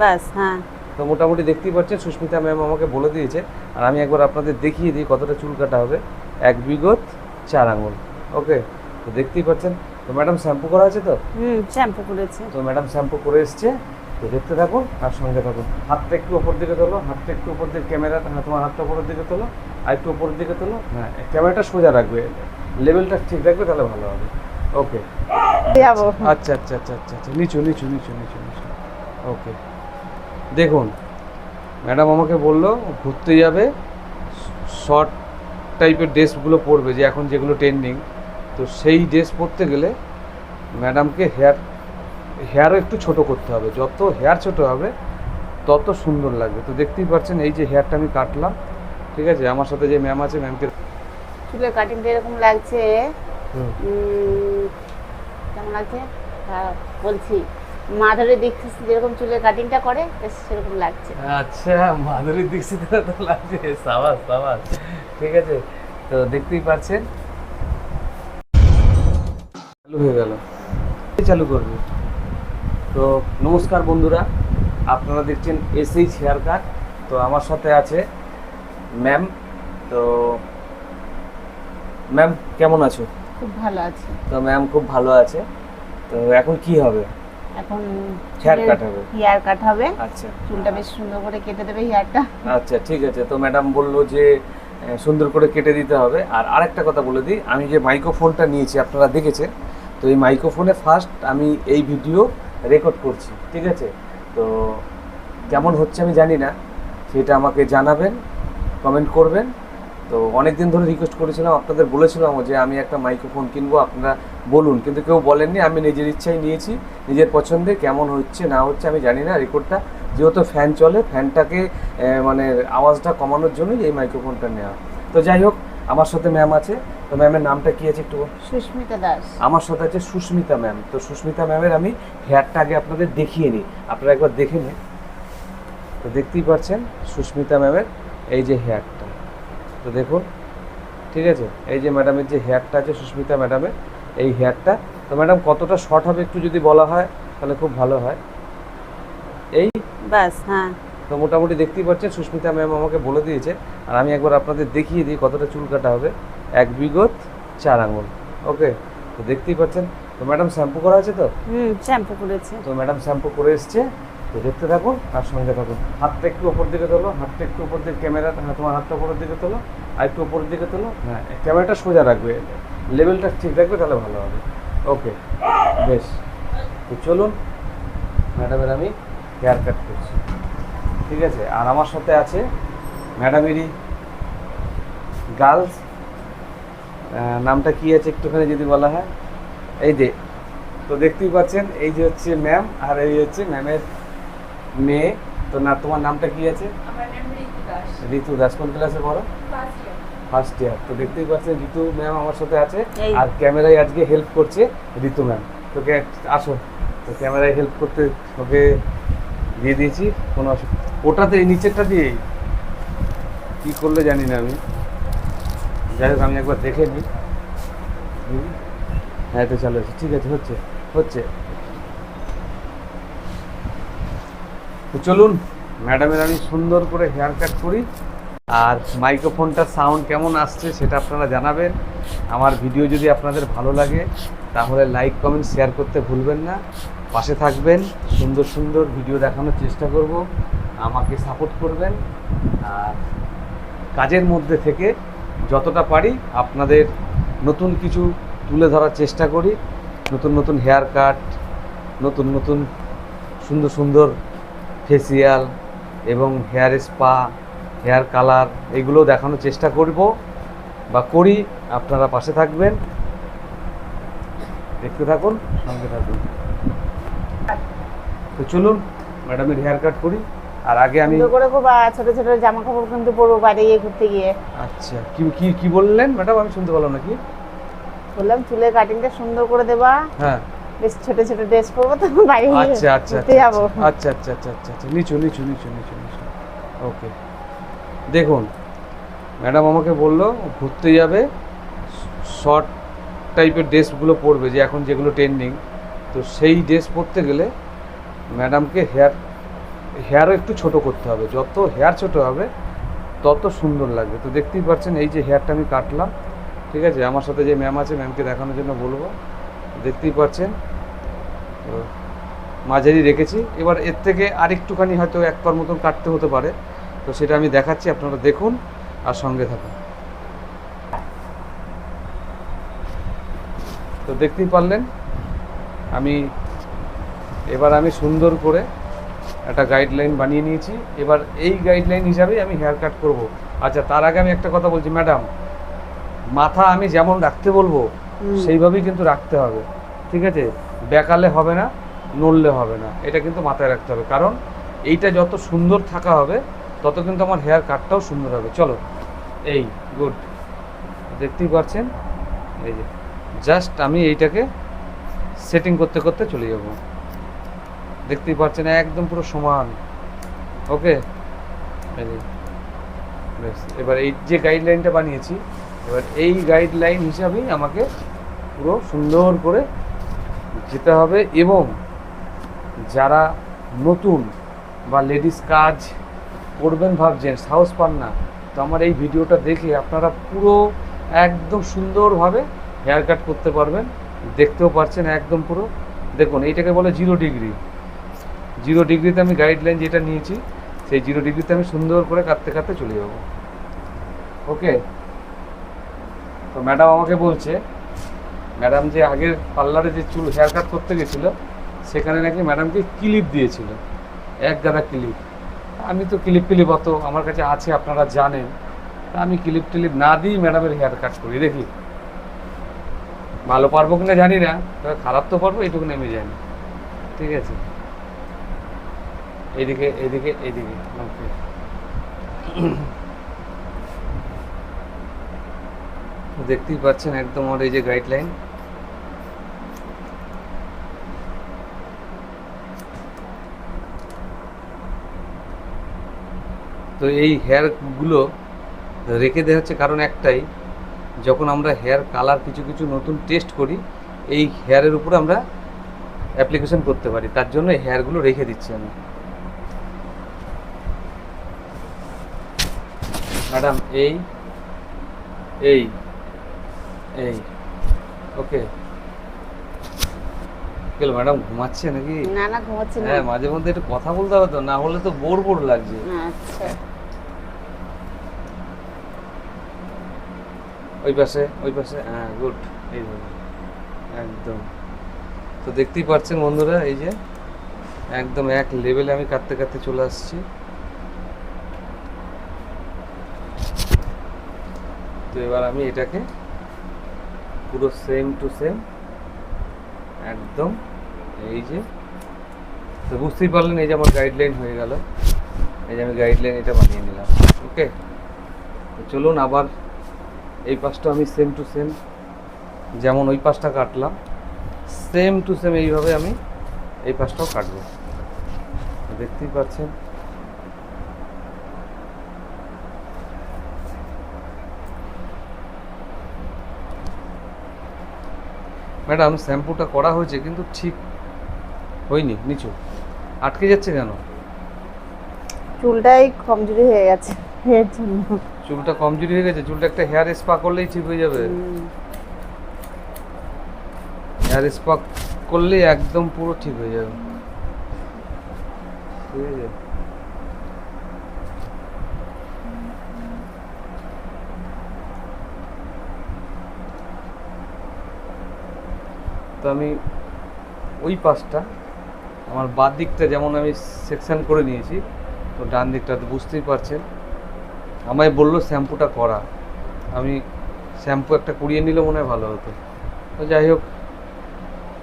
ব্যাস হ্যাঁ। তো মোটামুটি দেখতেই পাচ্ছেন সুস্মিতা ম্যাম আমাকে বলে দিয়েছে আর আমি একবার আপনাদের দেখিয়ে দিই কতটা চুল কাটা হবে। এক বিগত চার আঙুল ওকে? তো দেখতেই পাচ্ছেন তো ম্যাডাম শ্যাম্পু করা আছে তো? হুম শ্যাম্পু করেছে। তো ম্যাডাম শ্যাম্পু করে এসছে তো দেখতে থাকুন আর সঙ্গে থাকুন। হাতটা একটু ওপর দিকে তোলো হাতটা একটু উপর দিকে ক্যামেরা হ্যাঁ তোমার হাতটা উপরের দিকে তোলো আর একটু উপরের দিকে তোলো হ্যাঁ ক্যামেরাটা সোজা রাখবে লেভেলটা ঠিক রাখবে তাহলে ভালো হবে ওকে? আচ্ছা আচ্ছা আচ্ছা আচ্ছা আচ্ছা নিচু নিচু নিচু নিচু নিচু ওকে। দেখুন ম্যাডাম আমাকে বলল ঘুরতে যাবে শর্ট টাইপের ড্রেসগুলো পরবে যে এখন যেগুলো ট্রেন্ডিং। তো সেই ড্রেস পরতে গেলে ম্যাডামকে হেয়ার হেয়ারও একটু ছোট করতে হবে। যত হেয়ার ছোট হবে তত সুন্দর লাগবে। তো দেখতেই পাচ্ছেন এই যে হেয়ারটা আমি কাটলাম ঠিক আছে? আমার সাথে যে ম্যাম আছে ম্যামকে চুলের কাটিংটা এরকম লাগছে। কেমন লাগছে? বলছি। মাধুরী দীক্ষিত যেরকম চুলের কাটিংটা করে সেরকম লাগছে। আচ্ছা মাধুরী দীক্ষিত তো লাগছে। সাবাস সাবাস। ঠিক আছে তো দেখতেই পাচ্ছেন। চালু হয়ে গেল। চালু করবে? তো নমস্কার বন্ধুরা আপনারা দেখছেন এসএইচ হেয়ার কাট তো আমার সাথে আছে ম্যাম। তো ম্যাম কেমন আছো? খুব ভালো আছে। তো ম্যাম খুব ভালো আছে। তো এখন কি হবে? এখন Hair cut হবে। হেয়ার কাট হবে। আচ্ছা। চুলটা বেশ সুন্দর করে কেটে দেবে হেয়ারটা আচ্ছা ঠিক আছে। তো ম্যাডাম বলল যে সুন্দর করে কেটে দিতে হবে। আর আরেকটা কথা বলে দিই আমি যে মাইক্রোফোনটা নিয়েছি আপনারা দেখেছেন তো এই মাইক্রোফোনে ফার্স্ট আমি এই ভিডিও রেকর্ড করছি ঠিক আছে? তো কেমন হচ্ছে আমি জানি না। সেটা আমাকে জানাবেন কমেন্ট করবেন। তো অনেক দিন ধরে রিকোয়েস্ট করেছিলাম আপনাদের বলেছিলাম যে আমি একটা মাইক্রোফোন কিনবো আপনারা বলুন। কিন্তু কেউ বলেননি আমি নিজের ইচ্ছাই নিয়েছি নিজের পছন্দে কেমন হচ্ছে না হচ্ছে আমি জানি না। রেকর্ডটা যেহেতু ফ্যান চলে ফ্যানটাকে মানে আওয়াজটা কমানোর জন্যই এই মাইক্রোফোনটা নেওয়া। তো যাই হোক আমার সাথে ম্যাম আছে। তো ম্যামের নামটা কি আছে একটু। সুস্মিতা দাস। আমার সাথে আছে সুস্মিতা ম্যাম তো সুস্মিতা ম্যামের আমি হেয়ারটা আগে আপনাদের দেখিয়ে নিই। আপনারা একবার দেখে নিন। তো দেখতেই পাচ্ছেন সুস্মিতা ম্যামের এই যে হেয়ারটা তো দেখুন ঠিক আছে? এই যে ম্যাডামের যে হেয়ারটা আছে সুস্মিতা ম্যাডামের এই হেয়ারটা তো ম্যাডাম কতটা শর্ট হবে একটু যদি বলা হয় তাহলে খুব ভালো হয়। এই? ব্যাস হ্যাঁ। তো মোটামুটি দেখতেই পাচ্ছেন সুস্মিতা ম্যাম আমাকে বলে দিয়েছে আর আমি একবার আপনাদের দেখিয়ে দিই কতটা চুল কাটা হবে। এক বিগত চার আঙুল ওকে তো দেখতেই পাচ্ছেন তো ম্যাডাম শ্যাম্পু করা আছে তো? হুম শ্যাম্পু করেছে। তো ম্যাডাম শ্যাম্পু করে এসছে তো দেখতে থাকুন আর সঙ্গে থাকুন হাতটা একটু ওপর দিকে তোলো, হাতটা একটু উপর দিকে ক্যামেরা হ্যাঁ তোমার হাতটা উপরের দিকে তোলো, আর একটু উপরের দিকে তোলো হ্যাঁ ক্যামেরাটা সোজা রাখবে। লেভেলটা ঠিক রাখবে, তাহলে ভালো হবে। ওকে, বেশ। তো চলুন, ম্যাডামের আমি হেয়ার কাট করছি। ঠিক আছে? আর আমার সাথে আছে ম্যাডামেরই গার্লস নামটা কি আছে একটুখানি যদি বলা হয়? এই যে, তো দেখতেই পাচ্ছেন, এই যে হচ্ছে ম্যাম আর এই হচ্ছে ম্যামের মেয়ে তো না তোমার নামটা কি আছে? ঋতু দাস। কোন ক্লাসে পড়ো? ফার্স্ট ইয়ার তো দেখতেই পাচ্ছেন ঋতু ম্যাম আমার সাথে আছে আর ক্যামেরায় আজকে হেল্প করছে ঋতু ম্যাম তোকে আসো। তো ক্যামেরায় হেল্প করতে তোকে দিয়ে দিয়েছি কোনো অসুবিধা ওটাতে এই নিচেরটা দিয়ে কি করলে জানি না আমি। যাই হোক আমি একবার দেখে নিই। হ্যাঁ তো চালু আছে ঠিক আছে হচ্ছে হচ্ছে। তো চলুন ম্যাডামের আমি সুন্দর করে হেয়ার কাট করি। আর মাইক্রোফোনটার সাউন্ড কেমন আসছে সেটা আপনারা জানাবেন। আমার ভিডিও যদি আপনাদের ভালো লাগে, তাহলে লাইক কমেন্ট শেয়ার করতে ভুলবেন না। পাশে থাকবেন, সুন্দর সুন্দর ভিডিও দেখানোর চেষ্টা করব। আমাকে সাপোর্ট করবেন। আর কাজের মধ্যে থেকে যতটা পারি আপনাদের নতুন কিছু তুলে ধরার চেষ্টা করি। নতুন নতুন হেয়ার কাট নতুন নতুন, সুন্দর সুন্দর ফেসিয়াল এবং হেয়ার স্পা হেয়ার কালার এগুলো দেখানোর চেষ্টা করব বা করি। আপনারা পাশে থাকবেন। দেখতে থাকুন সঙ্গে থাকুন। তো চলুন ম্যাডামের হেয়ার কাট করি। আর আগে আমি করে খুব ছোট ছোট জামা কাপড় কিন্তু পরবো বাইরে গিয়ে ঘুরতে গিয়ে। আচ্ছা কি কি কি বললেন ম্যাডাম? আমি শুনতে পেলাম নাকি? বললাম চুলের কাটিংটা সুন্দর করে দেবা। হ্যাঁ। বেশ ছোট ছোট ড্রেস পরবো তো বাইরে আচ্ছা আচ্ছা আচ্ছা যাব। আচ্ছা আচ্ছা আচ্ছা আচ্ছা আচ্ছা নিচু নিচু নিচু নিচু নিচু। ওকে দেখুন ম্যাডাম আমাকে বলল ঘুরতে যাবে শর্ট টাইপের ড্রেসগুলো পরবে যে এখন যেগুলো ট্রেন্ডিং তো সেই ড্রেস পরতে গেলে ম্যাডামকে হেয়ার হেয়ারও একটু ছোট করতে হবে। যত হেয়ার ছোট হবে তত সুন্দর লাগবে। তো দেখতেই পাচ্ছেন এই যে হেয়ারটা আমি কাটলাম ঠিক আছে? আমার সাথে যে ম্যাম আছে ম্যামকে দেখানোর জন্য বলব। দেখতেই পাচ্ছেন। মাঝারি রেখেছি। এবার এর থেকে আরেকটুখানি হয়তো এক পর মতন কাটতে হতে পারে। তো সেটা আমি দেখাচ্ছি, আপনারা দেখুন আর সঙ্গে থাকুন। তো দেখতেই পারলেন, আমি এবার আমি সুন্দর করে একটা গাইডলাইন বানিয়ে নিয়েছি। এবার এই গাইডলাইন হিসাবেই আমি হেয়ার কাট করব। আচ্ছা তার আগে আমি একটা কথা বলছি, ম্যাডাম, মাথা আমি যেমন রাখতে বলব। সেইভাবেই কিন্তু রাখতে হবে, ঠিক আছে? বেকালে হবে না, নড়লে হবে না, এটা কিন্তু মাথায় রাখতে হবে। কারণ এইটা যত সুন্দর থাকা হবে, তত কিন্তু আমার হেয়ার কাটটাও সুন্দর হবে। চলো, এই গুড দেখতেই পাচ্ছেন এই যে জাস্ট আমি এইটাকে সেটিং করতে করতে চলে যাব। দেখতেই পাচ্ছেন একদম পুরো সমান। ওকে? এবার এই যে গাইডলাইনটা বানিয়েছি, এবার এই গাইডলাইন হিসাবেই আমাকে পুরো সুন্দর করে যেতে হবে এবং যারা নতুন বা লেডিস কাজ করবেন ভাবছেন, সাহস পান না, তো আমার এই ভিডিওটা দেখে আপনারা পুরো একদম সুন্দরভাবে হেয়ার কাট করতে পারবেন, দেখতেও পারছেন একদম পুরো। দেখুন, এইটাকে বলে জিরো ডিগ্রি জিরো ডিগ্রিতে আমি গাইডলাইন যেটা নিয়েছি, সেই জিরো ডিগ্রিতে আমি সুন্দর করে কাটতে কাটতে চলে যাব। ওকে তো ম্যাডাম আমাকে বলছে ম্যাডাম যে আগের পার্লারে যে চুল হেয়ার কাট করতে গেছিল, সেখানে নাকি ম্যাডামকে ক্লিপ দিয়েছিল। এক গাদা ক্লিপ। আমি তো ক্লিপ ক্লিপ অত, আমার কাছে আছে, আপনারা জানেন। আমি ক্লিপ টিলিপ না দিই ম্যাডামের হেয়ার কাট করি, দেখি। ভালো পারব কিনা জানি না, তবে খারাপ তো পারব এইটুকু নেমে জানি। ঠিক আছে? এইদিকে এইদিকে এইদিকে ওকে দেখতেই পাচ্ছেন একদম আমার এই যে গাইডলাইন তো এই হেয়ারগুলো রেখে দেওয়া হচ্ছে কারণ একটাই, যখন আমরা হেয়ার কালার কিছু কিছু নতুন টেস্ট করি, এই হেয়ারের উপরে আমরা অ্যাপ্লিকেশন করতে পারি। তার জন্য এই হেয়ারগুলো রেখে দিচ্ছি আমি। ম্যাডাম এই এই। এই ওকে। গেল ম্যাডাম ঘুমাচ্ছে নাকি? না না ঘুমাচ্ছে না। হ্যাঁ মাঝে মধ্যে একটু কথা বলতে হবে তো না হলে তো বোর বোর লাগছে। আচ্ছা। ওই পাশে ওই পাশে হ্যাঁ গুড এইভাবে একদম। তো দেখতেই পাচ্ছেন বন্ধুরা এই যে একদম এক লেভেলে আমি কাটতে কাটতে চলে আসছি। তো এবার আমি এটাকে পুরো সেম টু সেম একদম। এই যে। তো বুঝতেই পারলেন, এই যে আমার গাইডলাইন হয়ে গেল। এই যে আমি গাইডলাইন এটা বানিয়ে নিলাম। ওকে তো চলুন আবার এই পাশটা আমি সেম টু সেম যেমন ওই পাশটা কাটলাম সেম টু সেম এইভাবে আমি এই পাশটাও কাটবো। দেখতেই পাচ্ছেন? ম্যাডাম শ্যাম্পুটা করা হয়েছে কিন্তু ঠিক হয়নি নিচু। আটকে যাচ্ছে কেন? চুলটাই কমজোরি হয়ে গেছে এর জন্য। চুলটা কমজোরি হয়ে গেছে চুলটা একটা হেয়ার স্পা করলেই ঠিক হয়ে যাবে। হেয়ার স্পা করলেই একদম পুরো ঠিক হয়ে যাবে। ঠিক আছে তো আমি ওই পাশটা, আমার বাদ দিকটা যেমন আমি সেকশন করে নিয়েছি, তো ডান দিকটা তো বুঝতেই পারছেন। আমায় বলল শ্যাম্পুটা করা। আমি শ্যাম্পু একটা করিয়ে নিলে মনে হয় ভালো হতো। তো যাই হোক,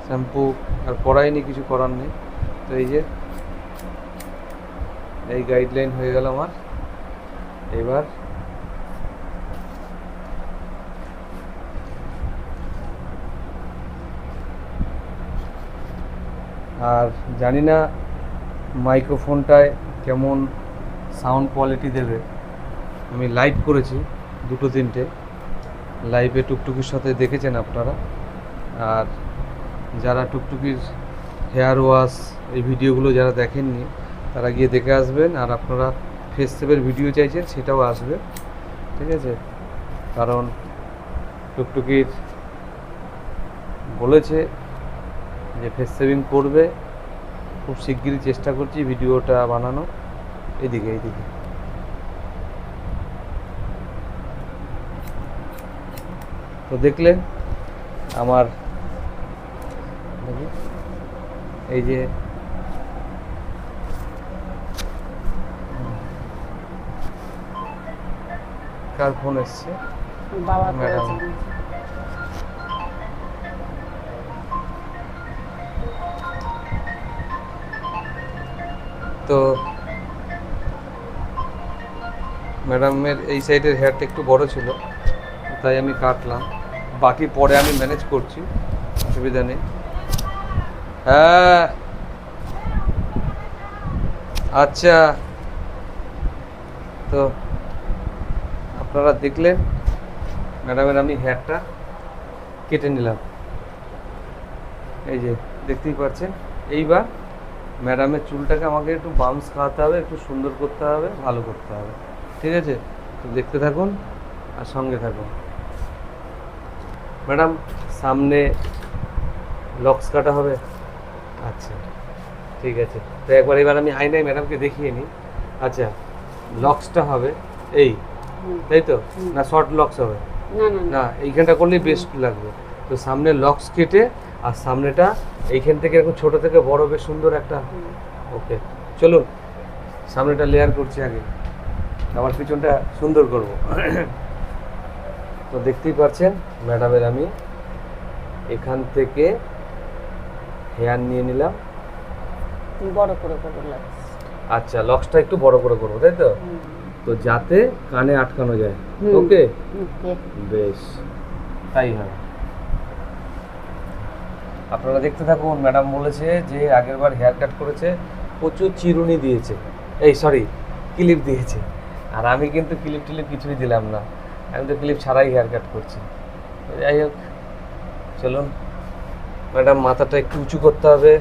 শ্যাম্পু আর করাইনি, কিছু করার নেই। তো এই যে, এই গাইডলাইন হয়ে গেল আমার। এবার আর জানি না মাইক্রোফোনটায় কেমন সাউন্ড কোয়ালিটি দেবে। আমি লাইভ করেছি দুটো তিনটে। লাইভে টুকটুকির সাথে দেখেছেন আপনারা। আর যারা টুকটুকির হেয়ার ওয়াশ এই ভিডিওগুলো যারা দেখেননি, তারা গিয়ে দেখে আসবেন। আর আপনারা ফেস সেভের ভিডিও চাইছেন, সেটাও আসবে। ঠিক আছে? কারণ টুকটুকির বলেছে যে ফেস সেভিং করবে। খুব শিগগিরই চেষ্টা করছি ভিডিওটা বানানো এদিকে এইদিকে তো দেখলেন আমার এই যে কার ফোন এসছে? বাবা তো ম্যাডামের এই সাইডের হেয়ারটা একটু বড় ছিল, তাই আমি কাটলাম। বাকি পরে আমি ম্যানেজ করছি, অসুবিধা নেই। হ্যাঁ। আচ্ছা। তো আপনারা দেখলেন, ম্যাডামের আমি হেয়ারটা কেটে নিলাম। এই যে, দেখতেই পাচ্ছেন? এইবার ম্যাডামের চুলটাকে আমাকে একটু বাউন্স খাওয়াতে হবে একটু সুন্দর করতে হবে ভালো করতে হবে। ঠিক আছে? তো দেখতে থাকুন আর সঙ্গে থাকুন। ম্যাডাম সামনে লক্স কাটা হবে? আচ্ছা ঠিক আছে। তো একবার এবার আমি আয়নায় ম্যাডামকে দেখিয়ে নিই। আচ্ছা লক্সটা হবে এই তাই তো? না শর্ট লক্স হবে? না এইখানটা করলেই বেস্ট লাগবে। তো সামনে লক্স কেটে আর সামনেটা এইখান থেকে এরকম ছোট থেকে বড় বেশ সুন্দর একটা। ওকে চলুন সামনেটা লেয়ার করছি আগে। আমার পিছনটা সুন্দর করব। তো দেখতেই পাচ্ছেন ম্যাডামের আমি এখান থেকে হেয়ার নিয়ে নিলাম। বড় করে আচ্ছা লক্সটা একটু বড় করে করব তাই তো? তো যাতে কানে আটকানো যায়। ওকে ওকে। বেশ তাই হয় আপনারা দেখতে থাকুন, ম্যাডাম বলেছে যে আগের বার হেয়ার কাট করেছে, প্রচুর চিরুনি দিয়েছে। এই সরি ক্লিপ দিয়েছে। আর আমি কিন্তু ক্লিপ টিলিপ কিছুই দিলাম না। আমি তো ক্লিপ ছাড়াই হেয়ার কাট করছি। যাই হোক, চলুন। ম্যাডাম, মাথাটা একটু উঁচু করতে হবে।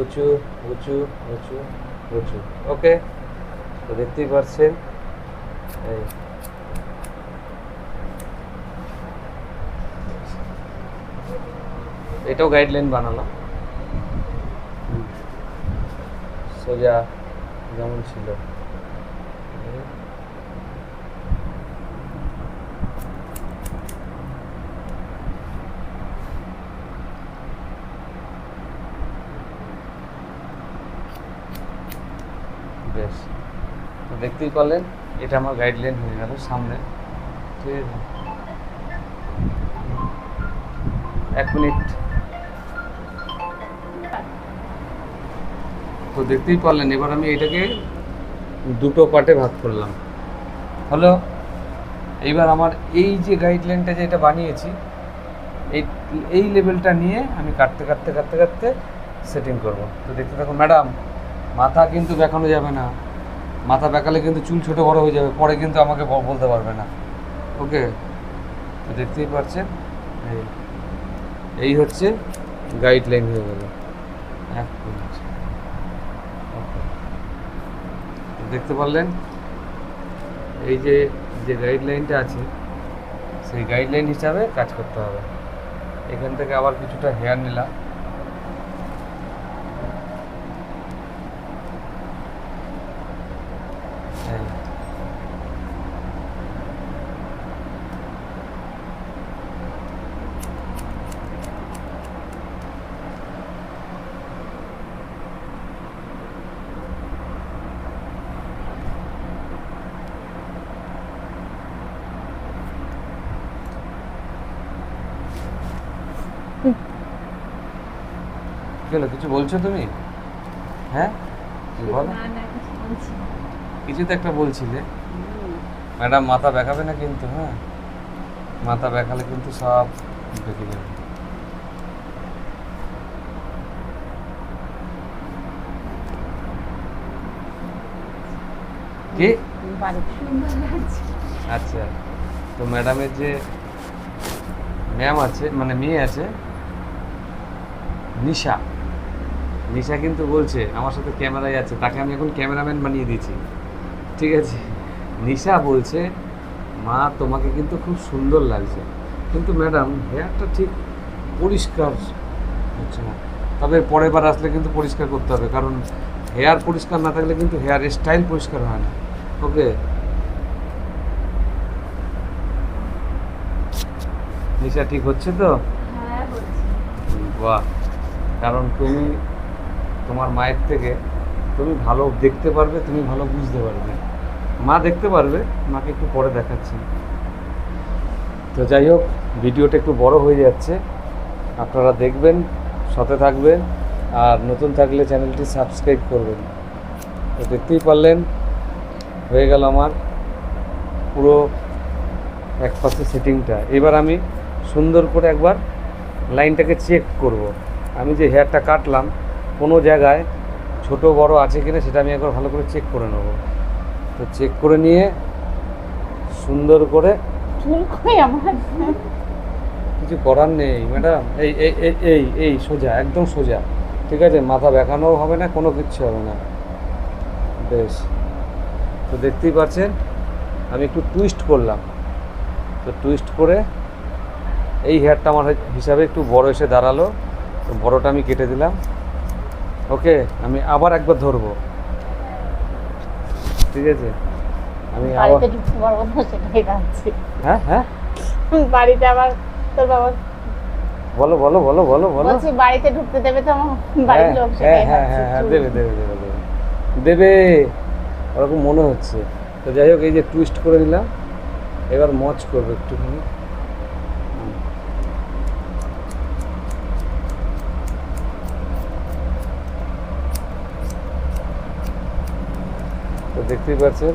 উঁচু উঁচু উঁচু উঁচু। ওকে তো দেখতেই পারছেন এই। এটাও গাইডলাইন বানালাম। সোজা যেমন ছিল। বেশ। দেখতেই পারলেন, এটা আমার গাইডলাইন হয়ে গেল সামনে। ঠিক আছে এক মিনিট। তো দেখতেই পারলেন, এবার আমি এটাকে দুটো পার্টে ভাগ করলাম। হলো, এইবার আমার এই যে গাইডলাইনটা যে এটা বানিয়েছি, এই এই লেভেলটা নিয়ে আমি কাটতে কাটতে কাটতে কাটতে সেটিং করব। তো দেখতে থাকুন ম্যাডাম মাথা কিন্তু বেঁকানো যাবে না। মাথা বেঁকালে কিন্তু চুল ছোট বড় হয়ে যাবে, পরে কিন্তু আমাকে বলতে পারবে না। ওকে? তো দেখতেই পাচ্ছেন, এই এই হচ্ছে গাইডলাইন হয়ে গেল। এক মিনিট Okay. তো দেখতে পারলেন? এই যে যে গাইডলাইনটা আছে, সেই গাইডলাইন হিসাবে কাজ করতে হবে। এখান থেকে আবার কিছুটা হেয়ার নিলাম এই। কি হলো কিছু বলছো তুমি? হ্যাঁ? বলো। কিছু তো একটা বলছিলে ম্যাডাম মাথা বেঁকাবে না কিন্তু হ্যাঁ? মাথা বেঁকালে কিন্তু সব বেঁকে যাবে। কি? আচ্ছা তো ম্যাডামের যে ম্যাম আছে মানে মেয়ে আছে নিশা। নিশা কিন্তু বলছে আমার সাথে ক্যামেরায় আছে তাকে আমি এখন ক্যামেরাম্যান বানিয়ে দিয়েছি। ঠিক আছে? নিশা বলছে মা তোমাকে কিন্তু খুব সুন্দর লাগছে। কিন্তু ম্যাডাম হেয়ারটা ঠিক পরিষ্কার হচ্ছে না। তবে পরের বার আসলে কিন্তু পরিষ্কার করতে হবে কারণ হেয়ার পরিষ্কার না থাকলে কিন্তু হেয়ার স্টাইল পরিষ্কার হয় না। ওকে? নিশা ঠিক হচ্ছে তো? হ্যাঁ বাহ! কারণ তুমি তোমার মায়ের থেকে তুমি ভালো দেখতে পারবে, তুমি ভালো বুঝতে পারবে। মা দেখতে পারবে, মাকে একটু পরে দেখাচ্ছি। তো যাই হোক, ভিডিওটা একটু বড় হয়ে যাচ্ছে। আপনারা দেখবেন, সাথে থাকবেন, আর নতুন থাকলে চ্যানেলটি সাবস্ক্রাইব করবেন। তো দেখতেই পারলেন, হয়ে গেল আমার পুরো এক পাশে সেটিংটা। এবার আমি সুন্দর করে একবার লাইনটাকে চেক করব। আমি যে হেয়ারটা কাটলাম কোনো জায়গায় ছোট বড় আছে কিনা সেটা আমি একবার ভালো করে চেক করে নেব। তো চেক করে নিয়ে সুন্দর করে কিছু করার নেই ম্যাডাম। এই এই এই এই এই সোজা একদম সোজা। ঠিক আছে মাথা বেঁকানোও হবে না কোনো কিচ্ছু হবে না। বেশ। তো দেখতেই পাচ্ছেন আমি একটু টুইস্ট করলাম। তো টুইস্ট করে এই হেয়ারটা আমার হিসাবে একটু বড় এসে দাঁড়াল। তো বড়টা আমি কেটে দিলাম। ওকে আমি আবার একবার ধরবো। ঠিক আছে? আমি আবার বাড়িতে ঢুকতে পারব না সেটাই ভাবছি হ্যাঁ হ্যাঁ? বাড়িতে আবার তোর বাবা বলো বলো বলো বলো বলো। বলছি বাড়িতে ঢুকতে দেবে তো আমার হ্যাঁ বাড়ির লোক হ্যাঁ হ্যাঁ হ্যাঁ হ্যাঁ দেবে দেবে দেবে দেবে। দেবে ওরকম মনে হচ্ছে। তো যাই হোক এই যে টুইস্ট করে দিলাম এবার মচ করবে একটুখানি। দেখতেই পাচ্ছেন?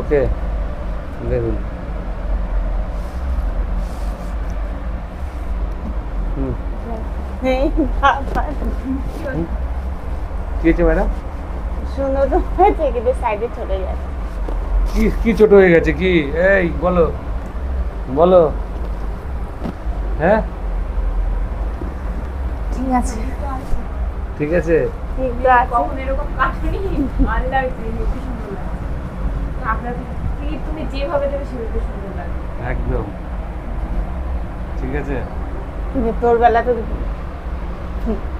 ওকে দেখুন। কি হয়েছে ম্যাডাম? কি ছোট হয়ে গেছে কি? এই বলো। বলো। হ্যাঁ? ঠিক আছে। ঠিক আছে? ঠিক তো আছে। কখন এরকম কাটনি ভালো লাগছে দেখতে সুন্দর লাগছে। আপনার ক্লিপ তুমি যেভাবে দেবে সেভাবে সুন্দর লাগবে। একদম। ঠিক আছে? কিন্তু তোর বেলা তো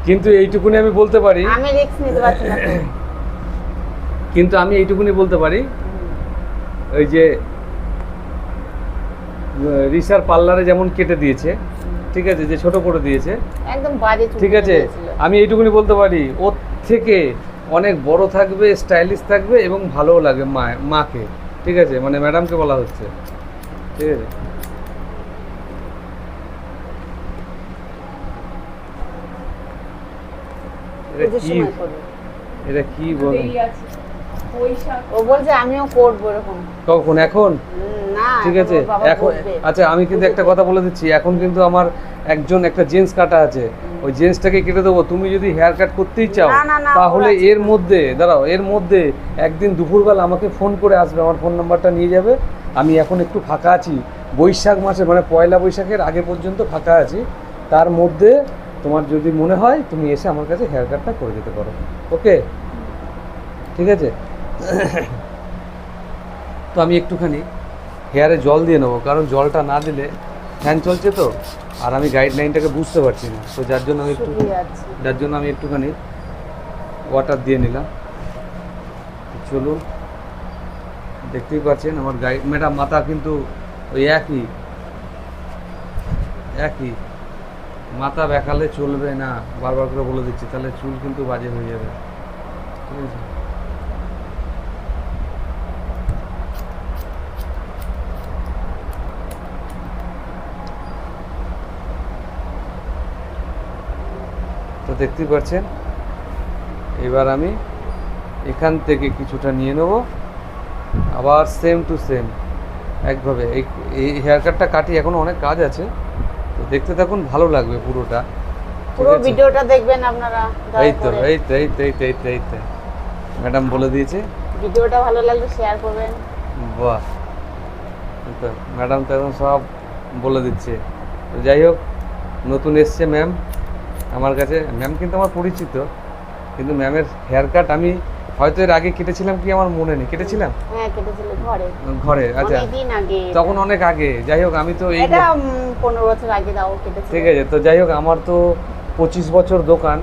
কিন্তু এইটুকুনি আমি বলতে পারি। আমি রিক্স নিতে পারছি না। কিন্তু আমি এইটুকুনি বলতে পারি। ওই যে রিসার পার্লারে যেমন কেটে দিয়েছে ঠিক আছে যে ছোট করে দিয়েছে। একদম বাজে ঠিক আছে। আমি এইটুকুনি বলতে পারি ওর থেকে অনেক বড় থাকবে স্টাইলিশ থাকবে এবং ভালোও লাগে মা মাকে। ঠিক আছে? মানে ম্যাডামকে বলা হচ্ছে। ঠিক আছে? এটা কি? সময় এটা কি বল? দেরি আছে। বৈশাখ। ও বলছে আমিও করব এরকম। কখন? এখন? ঠিক আছে? এখন আচ্ছা আমি কিন্তু একটা কথা বলে দিচ্ছি। এখন কিন্তু আমার একজন একটা জেন্টস কাটা আছে ওই জেন্টসটাকে কেটে দেবো তুমি যদি হেয়ার কাট করতেই চাও তাহলে এর মধ্যে দাঁড়াও এর মধ্যে একদিন দুপুরবেলা আমাকে ফোন করে আসবে আমার ফোন নাম্বারটা নিয়ে যাবে আমি এখন একটু ফাঁকা আছি বৈশাখ মাসে মানে পয়লা বৈশাখের আগে পর্যন্ত ফাঁকা আছি তার মধ্যে তোমার যদি মনে হয় তুমি এসে আমার কাছে হেয়ার কাটটা করে দিতে পারো ওকে? ঠিক আছে? তো আমি একটুখানি হেয়ারে জল দিয়ে নেব কারণ জলটা না দিলে ফ্যান চলছে তো? আর আমি গাইডলাইনটাকে বুঝতে পারছি না। তো যার জন্য আমি একটু যার জন্য আমি একটুখানি ওয়াটার দিয়ে নিলাম। চলুন। দেখতেই পাচ্ছেন আমার গাইড ম্যাডাম মাথা কিন্তু ওই একই। একই। মাথা বেঁকালে চলবে না। বারবার করে বলে দিচ্ছি। তাহলে চুল কিন্তু বাজে হয়ে যাবে। ঠিক আছে তো দেখতেই পাচ্ছেন? এবার আমি এখান থেকে কিছুটা নিয়ে নেব। আবার সেম টু সেম একভাবে। এই এই হেয়ার কাটটা কাটি এখনও অনেক কাজ আছে। তো দেখতে থাকুন ভালো লাগবে পুরোটা। পুরো ভিডিওটা দেখবেন আপনারা এই তো। এই তো এই তো এই তো এই তো এই তো। ম্যাডাম বলে দিয়েছে। ভিডিওটা ভালো লাগলে শেয়ার করবেন। বাহ। তো ম্যাডাম তো এখন সব বলে দিচ্ছে। তো যাই হোক নতুন এসছে ম্যাম আমার কাছে ম্যাম কিন্তু আমার পরিচিত কিন্তু ম্যামের হেয়ার কাট আমি হয়তো এর আগে কেটেছিলাম কি আমার মনে নেই? কেটেছিলাম? হ্যাঁ ঘরে। ঘরে আচ্ছা। অনেকদিন আগে। তখন অনেক আগে। যাই হোক আমি তো এই এটা বছর আগে দাও ঠিক আছে তো যাই হোক আমার তো পঁচিশ বছর দোকান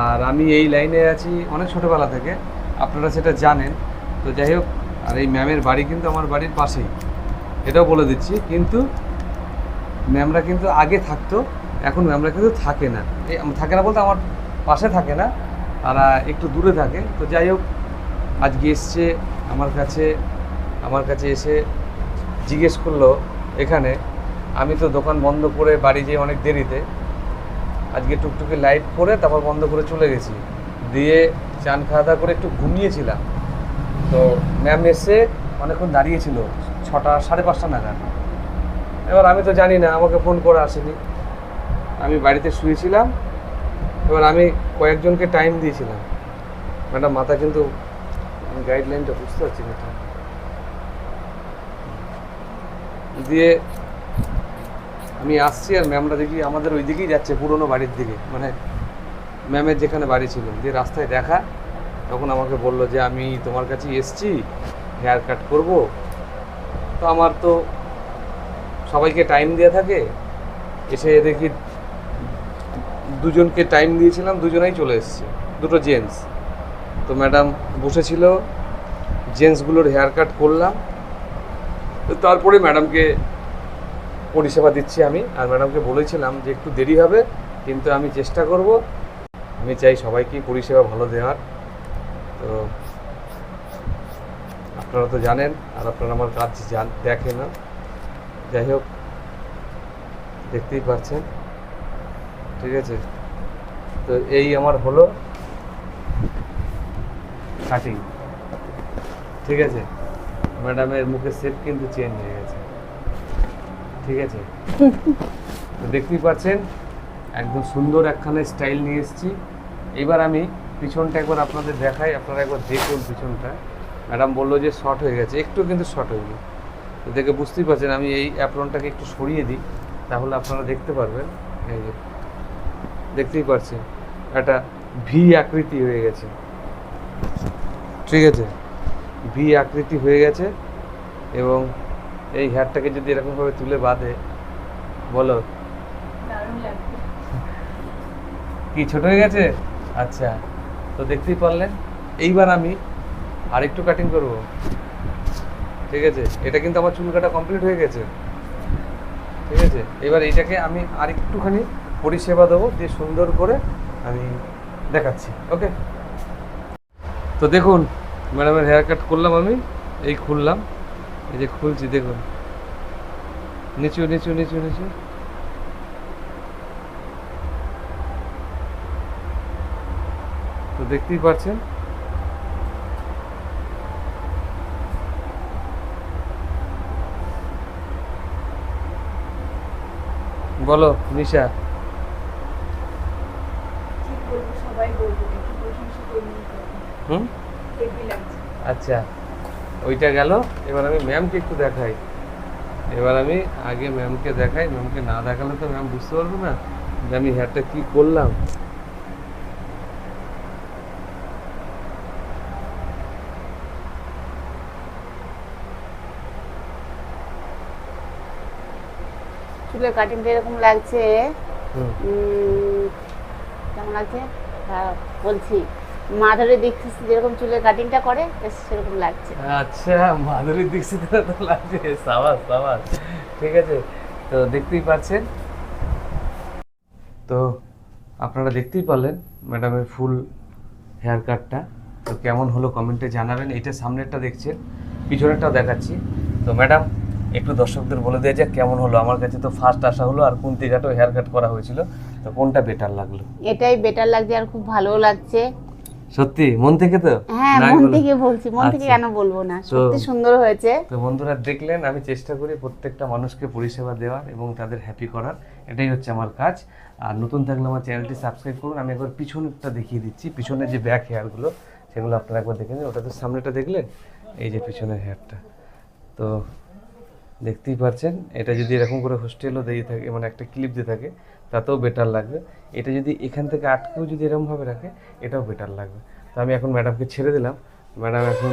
আর আমি এই লাইনে আছি অনেক ছোটোবেলা থেকে আপনারা সেটা জানেন। তো যাই হোক আর এই ম্যামের বাড়ি কিন্তু আমার বাড়ির পাশেই। এটাও বলে দিচ্ছি কিন্তু ম্যামরা কিন্তু আগে থাকতো। এখন ম্যামরা কিন্তু থাকে না। থাকে না বলতে আমার পাশে থাকে না, তারা একটু দূরে থাকে। তো যাই হোক, আজকে এসছে আমার কাছে আমার কাছে এসে জিজ্ঞেস করল এখানে, আমি তো দোকান বন্ধ করে বাড়ি যেয়ে অনেক দেরিতে, আজকে টুকটুকে লাইট করে তারপর বন্ধ করে চলে গেছি। দিয়ে চান খাওয়া দাওয়া করে একটু ঘুমিয়েছিলাম। তো ম্যাম এসে অনেকক্ষণ দাঁড়িয়েছিল, ছটা, সাড়ে পাঁচটা নাগাদ। এবার আমি তো জানি না, আমাকে ফোন করে আসেনি। আমি বাড়িতে শুয়েছিলাম, এবার আমি কয়েকজনকে টাইম দিয়েছিলাম। ম্যাডাম, মাথা কিন্তু গাইডলাইনটা বুঝতে পারছি না। দিয়ে আমি আসছি আর ম্যামরা দেখি আমাদের ওই দিকেই যাচ্ছে, পুরোনো বাড়ির দিকে। মানে ম্যামের যেখানে বাড়ি ছিল। দিয়ে রাস্তায় দেখা, তখন আমাকে বলল যে, আমি তোমার কাছে এসছি হেয়ার কাট করব। তো আমার তো সবাইকে টাইম দেওয়া থাকে। এসে দেখি দুজনকে টাইম দিয়েছিলাম, দুজনেই চলে এসছে। দুটো জেন্টস তো ম্যাডাম বসেছিল জেন্টসগুলোর হেয়ার কাট করলাম তারপরে ম্যাডামকে পরিষেবা দিচ্ছি আমি। আর ম্যাডামকে বলেছিলাম যে একটু দেরি হবে, কিন্তু আমি চেষ্টা করব। আমি চাই সবাইকেই পরিষেবা ভালো দেওয়ার। তো আপনারা তো জানেন, আর আপনারা আমার কাজ দেখেন না। যাই হোক, দেখতেই পাচ্ছেন ঠিক আছে? তো এই আমার হলো কাটিং ঠিক আছে? ম্যাডামের মুখের সেট কিন্তু চেঞ্জ হয়ে গেছে। ঠিক আছে? তো দেখতেই পাচ্ছেন, একদম সুন্দর একখানে স্টাইল নিয়ে এসেছি। এবার আমি পিছনটা একবার আপনাদের দেখাই, আপনারা একবার দেখুন পিছনটা। ম্যাডাম বলল যে শর্ট হয়ে গেছে, একটু কিন্তু শর্ট হয়নি। তো দেখে বুঝতেই পারছেন, আমি এই অ্যাপ্রনটাকে একটু সরিয়ে দিই, তাহলে আপনারা দেখতে পারবেন। এই যে দেখতেই পাচ্ছেন একটা ভি আকৃতি হয়ে গেছে। ঠিক আছে? ভি আকৃতি হয়ে গেছে এবং এই হেয়ারটাকে যদি এরকমভাবে তুলে বাঁধে, বলো। কি, ছোট হয়ে গেছে? আচ্ছা তো দেখতেই পারলেন। এইবার আমি আরেকটু কাটিং করব। ঠিক আছে? এটা কিন্তু আমার চুল কাটা কমপ্লিট হয়ে গেছে। ঠিক আছে? এবার এইটাকে আমি আরেকটুখানি পরিষেবা দেবো, দিয়ে সুন্দর করে আমি দেখাচ্ছি, ওকে? তো দেখুন, ম্যাডামের হেয়ার কাট করলাম আমি, এই খুললাম, এই যে খুলছি, দেখুন। নিচু নিচু নিচু নিচু। তো দেখতেই পাচ্ছেন। বলো, নিশা ঠিক বলব সবাই বলব একটু প্রশংসা করুন হুম হেভি লাগছে আচ্ছা ওইটা গেল। এবার আমি ম্যামকে একটু দেখাই। এবার আমি আগে ম্যামকে দেখাই। ম্যামকে না দেখালে তো ম্যাম বুঝতে পারবে না যে আমি হেয়ারটা কি করলাম। চুলের কাটিংটা এরকম লাগছে। কেমন লাগছে? হ্যাঁ, বলছি। মাধুরী দীক্ষিত যেরকম চুলের কাটিংটা করে সেরকম লাগছে। আচ্ছা মাধুরী দীক্ষিত তো লাগছে। সাবাস সাবাস। ঠিক আছে তো দেখতেই পাচ্ছেন। তো আপনারা দেখতেই পারলেন ম্যাডামের ফুল হেয়ার কাটটা তো কেমন হলো কমেন্টে জানাবেন। এইটা সামনেরটা দেখছেন পিছনেরটাও দেখাচ্ছি। তো ম্যাডাম একটু দর্শকদের বলে দেওয়া যাক কেমন হলো? আমার কাছে তো ফার্স্ট আসা হলো আর কুন্তি ঘাটও হেয়ার কাট করা হয়েছিল। তো কোনটা বেটার লাগল? এটাই বেটার লাগছে আর খুব ভালো লাগছে। সত্যি? মন থেকে তো? হ্যাঁ মন থেকে বলছি মন থেকে আচ্ছা। কেন বলব না? সত্যি সুন্দর হয়েছে। তো বন্ধুরা দেখলেন আমি চেষ্টা করি প্রত্যেকটা মানুষকে পরিষেবা দেওয়ার এবং তাদের হ্যাপি করার। এটাই হচ্ছে আমার কাজ। আর নতুন থাকলে আমার চ্যানেলটি সাবস্ক্রাইব করুন। আমি একবার পিছনটা দেখিয়ে দিচ্ছি। পিছনে যে ব্যাক হেয়ারগুলো সেগুলো আপনারা একবার দেখে নিন। ওটা তো সামনেটা দেখলেন? এই যে পিছনের হেয়ারটা তো দেখতেই পাচ্ছেন এটা যদি এরকম করে হোস্টেলও দিয়ে থাকে মানে একটা ক্লিপ দিয়ে থাকে তাতেও বেটার লাগবে। এটা যদি এখান থেকে আটকেও যদি এরকমভাবে রাখে এটাও বেটার লাগবে। তো আমি এখন ম্যাডামকে ছেড়ে দিলাম। ম্যাডাম এখন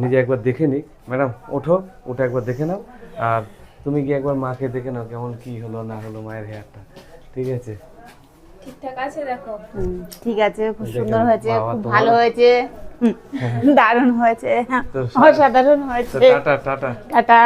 নিজে একবার দেখে নিক। ম্যাডাম ওঠো ওটা একবার দেখে নাও। আর তুমি কি একবার মাকে দেখে নাও কেমন কি হলো না হলো মায়ের হেয়ারটা ঠিক আছে? ঠিকঠাক আছে দেখো। ঠিক আছে খুব দেখেন, সুন্দর হয়েছে খুব ভালো হয়েছে। দারুণ হয়েছে। অসাধারণ হয়েছে। Tata tata. টাটা।